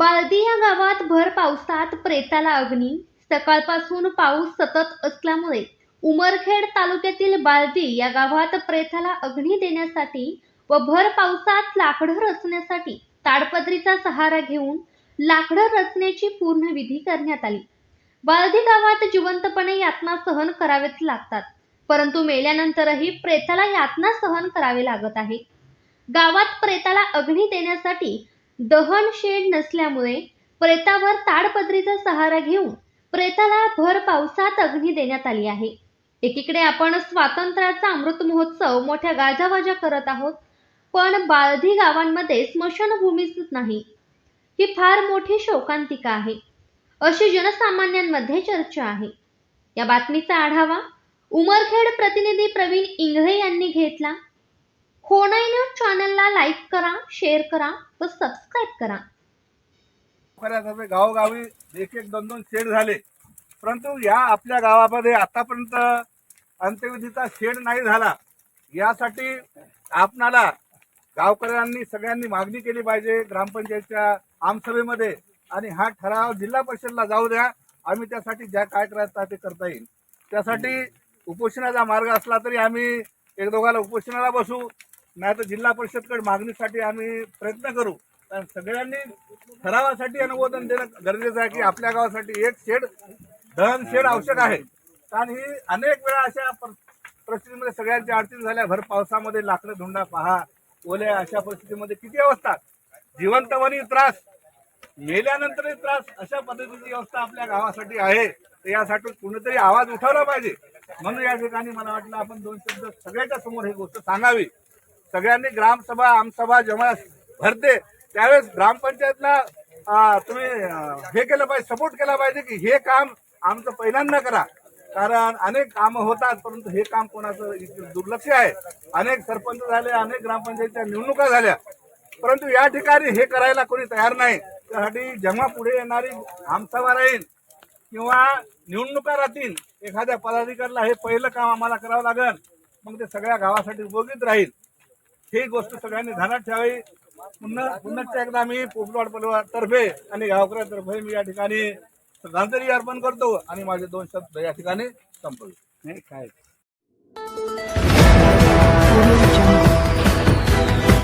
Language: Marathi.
गावात भर पावसात प्रेताला अग्नी. सकाळपासून पाऊस सतत असल्यामुळे उमरखेड तालुक्यातील बालदी या गावात प्रेताला अग्नी देण्यासाठी व भर पावसात लाकडं रचण्यासाठी ताडपत्रीचा सहारा घेऊन लाकडं रचण्याची पूर्ण विधी करण्यात आली. बालदी गावात जिवंतपणे यातना सहन करावेच लागतात परंतु मेल्यानंतरही प्रेताला यातना सहन करावे लागत आहे. गावात प्रेताला अग्नी देण्यासाठी दहन शेड नसल्यामुळे प्रेतावर ताडपत्रीचा सहारा घेऊन प्रेताला भर पावसात अग्नी देण्यात आली आहे. एकीकडे आपण स्वातंत्र्याचा अमृत महोत्सव मोठ्या गाजावाजा करत आहोत पण बाळधी गावांमध्ये स्मशानभूमीच नाही. ही फार मोठी शोकांतिका आहे. अशी जनसामान्यांमध्ये चर्चा आहे. या बातमीचा आढावा उमरखेड प्रतिनिधी प्रवीण इंगळे यांनी घेतला. होणाई न्यूज चॅनलला लाईक करा शेअर करा व सबस्क्राईब करा. गावोगावी एक एक दोन दोन शेड झाले. परंतु या आपल्या गावामध्ये आतापर्यंत अंत्यविधीचा शेड नाही झाला. यासाठी आपणाला गावकऱ्यांनी सगळ्यांनी मागणी केली पाहिजे ग्रामपंचायतच्या आमसभेमध्ये. आणि हा ठराव जिल्हा परिषदला जाऊ द्या. आम्ही त्यासाठी ज्या काय करायचं ते करता येईल. त्यासाठी उपोषणाचा मार्ग असला तरी आम्ही एक दोघाला उपोषणाला बसू. नाही तर जिल्हा परिषदकडे मागणीसाठी आम्ही प्रयत्न करू. कारण सगळ्यांनी ठरावासाठी अनुमोदन देणं गरजेचं आहे की आपल्या गावासाठी एक शेड दहन शेड आवश्यक आहे. कारण ही अनेक वेळा अशा परिस्थितीमध्ये सगळ्यांच्या अडचणी झाल्या. भर पावसामध्ये लाकडं धुंडा पहा ओल्या अशा परिस्थितीमध्ये किती अवस्था. जिवंतवनी त्रास मेल्यानंतरही त्रास अशा पद्धतीची व्यवस्था आपल्या गावासाठी आहे. तर यासाठी कुणीतरी आवाज उठवला पाहिजे. म्हणून या ठिकाणी मला वाटलं आपण दोन शब्द सगळ्याच्या समोर ही गोष्ट सांगावी. सगळ्यांनी ग्रामसभा आमसभा जेव्हा भरते त्यावेळेस ग्रामपंचायतला तुम्ही हे केलं पाहिजे सपोर्ट केला पाहिजे की हे काम आमचं पहिल्यांदा करा. कारण अनेक कामं होतात परंतु हे काम कोणाचं दुर्लक्ष आहे. अनेक सरपंच झाले अनेक ग्रामपंचायतच्या निवडणुका झाल्या. परंतु या ठिकाणी हे करायला कोणी तयार नाही. त्यासाठी जेव्हा पुढे येणारी आमसभा राहील किंवा निवडणुका राहतील एखाद्या पदाधिकाऱ्याला हे पहिलं काम आम्हाला करावं लागेल. मग ते सगळ्या गावासाठी उपयोगीत राहील. ही गोष्ट सगळ्यांनी ध्यानात ठेवावी. पुन्हा पुन्हा एकदा मी पोपलवाड परिवारातर्फे आणि गावकऱ्यातर्फे मी या ठिकाणी श्रद्धांजली अर्पण करतो आणि माझे दोन शब्द या ठिकाणी संपवले नाही काय?